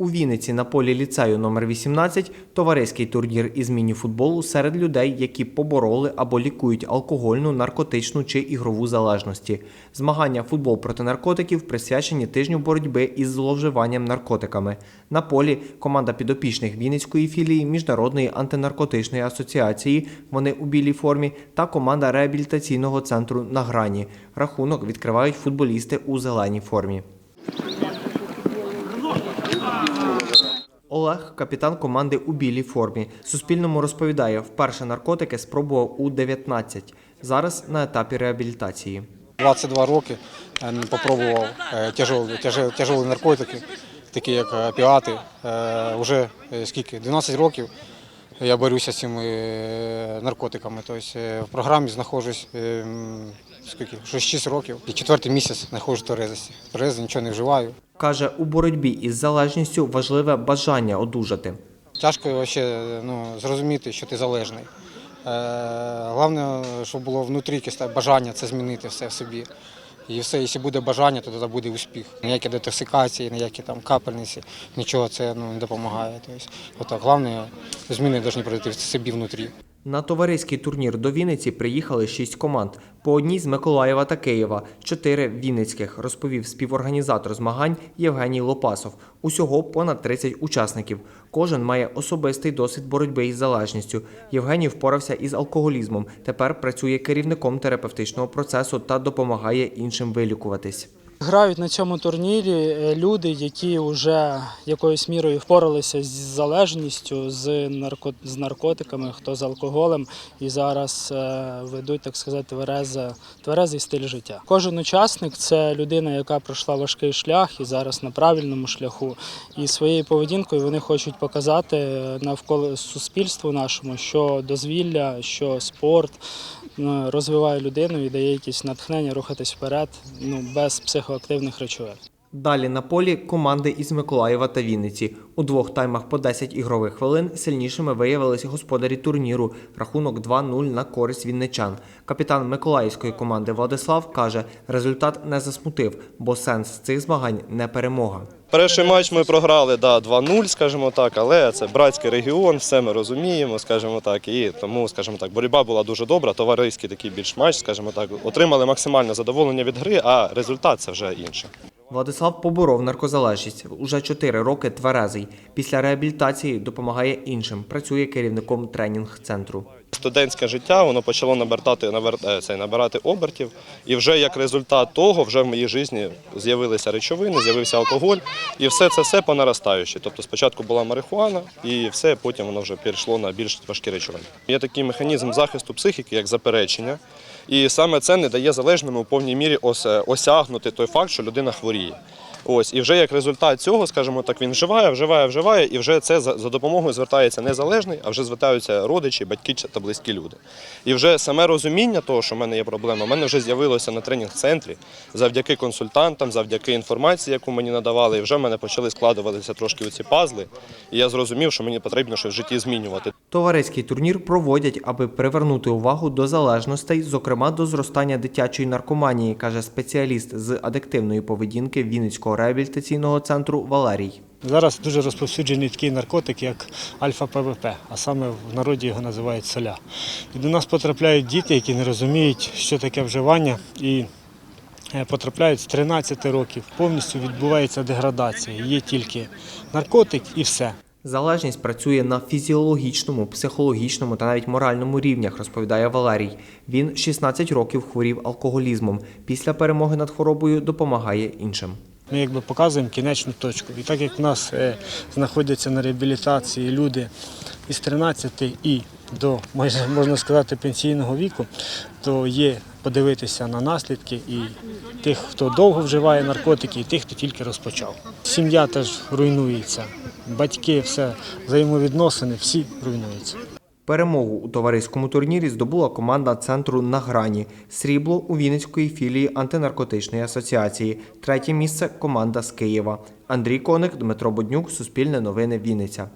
У Вінниці на полі ліцею номер 18 товариський турнір із міні-футболу серед людей, які побороли або лікують алкогольну, наркотичну чи ігрову залежності. Змагання футбол проти наркотиків присвячені тижню боротьби із зловживанням наркотиками. На полі команда підопічних Вінницької філії Міжнародної антинаркотичної асоціації. Вони у білій формі та команда реабілітаційного центру на грані. Рахунок відкривають футболісти у зеленій формі. Олег, капітан команди у білій формі. Суспільному розповідає, вперше наркотики спробував у 19. Зараз на етапі реабілітації. 22 роки е, попробував е, тяжелі, тяжелі, наркотики, такі як опіати. Е, Уже е, скільки? 12 років я борюся з цими е, наркотиками. Тобто е, в програмі знаходжусь е, скільки? 6 років. І четвертий місяць знаходжусь в Торезості. В нічого не вживаю. Каже, у боротьбі із залежністю важливе бажання одужати. Тяжко ще ну, зрозуміти, що ти залежний. Е, головне, щоб було внутрі якесь бажання це змінити все в собі. І все, якщо буде бажання, то тоді буде успіх. Ніякі детоксикації, ніякі там капельниці, нічого це ну, не допомагає. Тобто, головне, зміни повинні пройти в собі внутрі. На товариський турнір до Вінниці приїхали шість команд. По одній з Миколаєва та Києва, чотири вінницьких, розповів співорганізатор змагань Євгеній Лопасов. Усього понад 30 учасників. Кожен має особистий досвід боротьби із залежністю. Євгеній впорався із алкоголізмом. Тепер працює керівником терапевтичного процесу та допомагає іншим вилікуватись. Грають на цьому турнірі е, люди, які вже якоюсь мірою впоралися з залежністю, з, нарко... наркотиками, хто з алкоголем, і зараз е, ведуть, так сказати, твереза... тверезий стиль життя. Кожен учасник це людина, яка пройшла важкий шлях і зараз на правильному шляху. І своєю поведінкою вони хочуть показати е, навколо суспільству нашому, що дозвілля, що спорт розвиває людину і дає якісь натхнення рухатись вперед ну, без психоактивних речовин. Далі на полі команди із Миколаєва та Вінниці. У двох таймах по 10 ігрових хвилин сильнішими виявилися господарі турніру. Рахунок 2-0 на користь вінничан. Капітан Миколаївської команди Владислав каже, результат не засмутив, бо сенс цих змагань не перемога. Перший матч ми програли да, 2-0, скажімо так, але це братський регіон, все ми розуміємо, скажімо так. І тому, скажімо так, боротьба була дуже добра, товариський такий більш матч, скажімо так, отримали максимальне задоволення від гри, а результат це вже інше. Владислав поборов наркозалежність. Уже 4 роки тверезий. Після реабілітації допомагає іншим. Працює керівником тренінг-центру. Студентське життя воно почало набирати, навер- е, набирати обертів, і вже як результат того, вже в моїй житті з'явилися речовини, з'явився алкоголь, і все це все по наростаючій. Тобто спочатку була марихуана, і все потім воно вже перейшло на більш важкі речовини. Є такий механізм захисту психіки, як заперечення. І саме це не дає залежному у повній мірі осягнути той факт, що людина хворіє. Ось, і вже як результат цього, скажімо так, він вживає, вживає, вживає, і вже це за, допомогою звертається не залежний, а вже звертаються родичі, батьки та близькі люди. І вже саме розуміння того, що в мене є проблема, в мене вже з'явилося на тренінг-центрі завдяки консультантам, завдяки інформації, яку мені надавали, і вже в мене почали складуватися трошки оці пазли. І я зрозумів, що мені потрібно щось в житті змінювати. Товариський турнір проводять, аби привернути увагу до залежностей, зокрема до зростання дитячої наркоманії, каже спеціаліст з адиктивної поведінки Вінницького реабілітаційного центру Валерій. Зараз дуже розповсюджений такий наркотик, як альфа-ПВП, а саме в народі його називають соля. І до нас потрапляють діти, які не розуміють, що таке вживання, і е, потрапляють з 13 років. Повністю відбувається деградація. Є тільки наркотик і все. Залежність працює на фізіологічному, психологічному та навіть моральному рівнях, розповідає Валерій. Він 16 років хворів алкоголізмом. Після перемоги над хворобою допомагає іншим. Ми якби показуємо кінечну точку. І так як в нас е, знаходяться на реабілітації люди із 13 і до майже можна сказати пенсійного віку, то є подивитися на наслідки і тих, хто довго вживає наркотики, і тих, хто тільки розпочав. Сім'я теж руйнується, батьки, все, взаємовідносини, всі руйнуються. Перемогу у товариському турнірі здобула команда центру на грані. Срібло у Вінницької філії антинаркотичної асоціації. Третє місце команда з Києва. Андрій Коник, Дмитро Боднюк, Суспільне новини Вінниця.